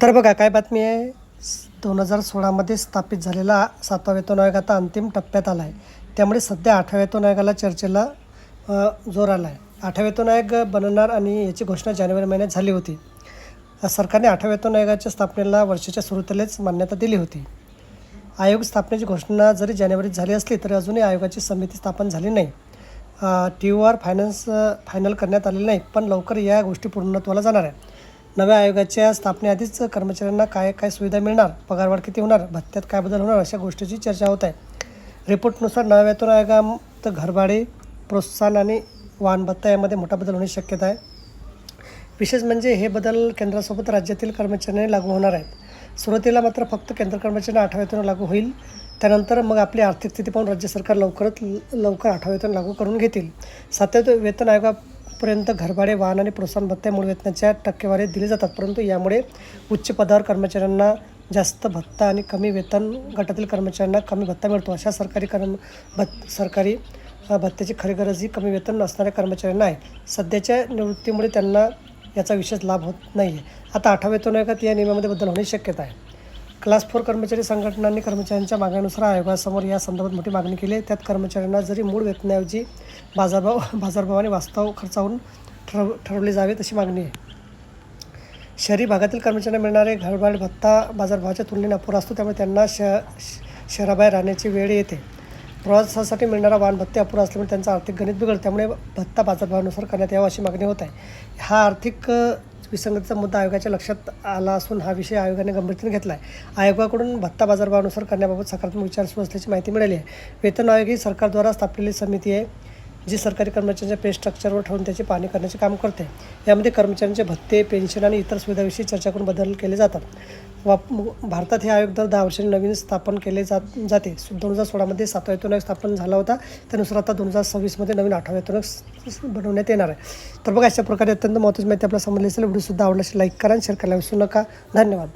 तर बघा काय बातमी आहे? दोन हजार सोळामध्ये स्थापित झालेला सातवा वेतन आयोग आता अंतिम टप्प्यात आला आहे त्यामुळे सध्या आठव्या वेतन आयोगाला चर्चेला जोर आला आहे आठव्या वेतन आयोग बनवणार आणि याची घोषणा जानेवारी महिन्यात झाली होती. सरकारने आठव्या वेतन आयोगाच्या स्थापनेला वर्षाच्या सुरुवातीलाच मान्यता दिली होती. आयोग स्थापनेची घोषणा जरी जानेवारीत झाली असली तरी अजूनही आयोगाची समिती स्थापन झाली नाही. टी यूआर फायनान्स फायनल करण्यात आलेले नाही पण लवकर या गोष्टी पूर्णत्वाला जाणार आहे. नव्या आयोगाच्या स्थापनेआधीच कर्मचाऱ्यांना काय काय सुविधा मिळणार पगारवाढ किती होणार भत्त्यात काय बदल होणार अशा गोष्टीची चर्चा होत आहे. रिपोर्टनुसार नव्या वेतन आयोगात घरभाडे प्रोत्साहन आणि वाहन भत्ता यामध्ये मोठा बदल होण्याची शक्यता आहे. विशेष म्हणजे हे बदल केंद्रासोबत राज्यातील कर्मचाऱ्यांना लागू होणार आहेत. सुरुवातीला मात्र फक्त केंद्र कर्मचाऱ्यांना आठव्यातून लागू होईल. त्यानंतर मग आपली आर्थिक स्थिती पाहून राज्य सरकार लवकरच लवकर आठव्यातून लागू करून घेतील. सातव्या वेतन पर्यंत घरभाडे वाहन आणि प्रोत्साहन भत्ते मूळ वेतनाच्या टक्केवारी दिले जातात. परंतु यामुळे उच्च पदावर कर्मचाऱ्यांना जास्त भत्ता आणि कमी वेतन गटातील कर्मचाऱ्यांना कमी भत्ता मिळतो. अशा सरकारी कर्म भत् सरकारी भत्त्याची खरी गरज ही कमी वेतन नसणाऱ्या कर्मचाऱ्यांना आहे. सध्याच्या निवृत्तीमुळे त्यांना याचा विशेष लाभ होत नाही आहे आता आठव्या वेतन आयोगात या नियमामध्ये बदल होण्याची शक्यता आहे. क्लास फोर कर्मचारी संघटनांनी कर्मचाऱ्यांच्या मागण्यानुसार आयोगासमोर या संदर्भात मोठी मागणी केली. आहे त्यात कर्मचाऱ्यांना जरी मूळ वेतनाऐवजी बाजारभाव बाजारभावाने वास्तव खर्चावरून ठरव ठरवले जावे तशी मागणी आहे. शहरी भागातील कर्मचाऱ्यांना मिळणारे घरभाड भत्ता बाजारभावाच्या तुलनेने अपुरा असतो. त्यामुळे त्यांना श श- शहराबाहेर राहण्याची वेळ येते. प्रवासासाठी मिळणारा वाहन भत्ते अपुरा असल्यामुळे त्यांचा आर्थिक गणित बिघडतं. त्यामुळे भत्ता बाजारभावानुसार करण्यात यावा अशी मागणी होत आहे. हा आर्थिक विसंगतीचा मुद्दा आयोगाच्या लक्षात आला असून हा विषय आयोगाने गंभीरतेने घेतला आहे आयोगाकडून भत्ता बाजारभावानुसार करण्याबाबत सकारात्मक विचार सुरू असल्याची माहिती मिळाली आहे. वेतन आयोग ही सरकारद्वारा स्थापलेली समिती आहे. जी सरकारी कर्मचाऱ्यांच्या पे स्ट्रक्चरवर ठेवून त्याची पाहणी करण्याचे काम करते. यामध्ये कर्मचाऱ्यांचे भत्ते पेन्शन आणि इतर सुविधाविषयी चर्चा करून बदल केले जातात. वा भारतात हे आयोग दर दहा वर्षांनी नवीन स्थापन केले जात जाते. दोन हजार सोळामध्ये सातवा वेतन आयोग स्थापन झाला होता. त्यानुसार आता दोन हजार सव्वीसमध्ये नवीन आठवा वेतन आयोग बनवण्यात येणार आहे. तर बघा अशा प्रकारे अत्यंत महत्त्वाची माहिती आपल्याला समजली असेल व्हिडिओसुद्धा आवडल्यास लाईक करा आणि शेअर करायला विसरू नका. धन्यवाद.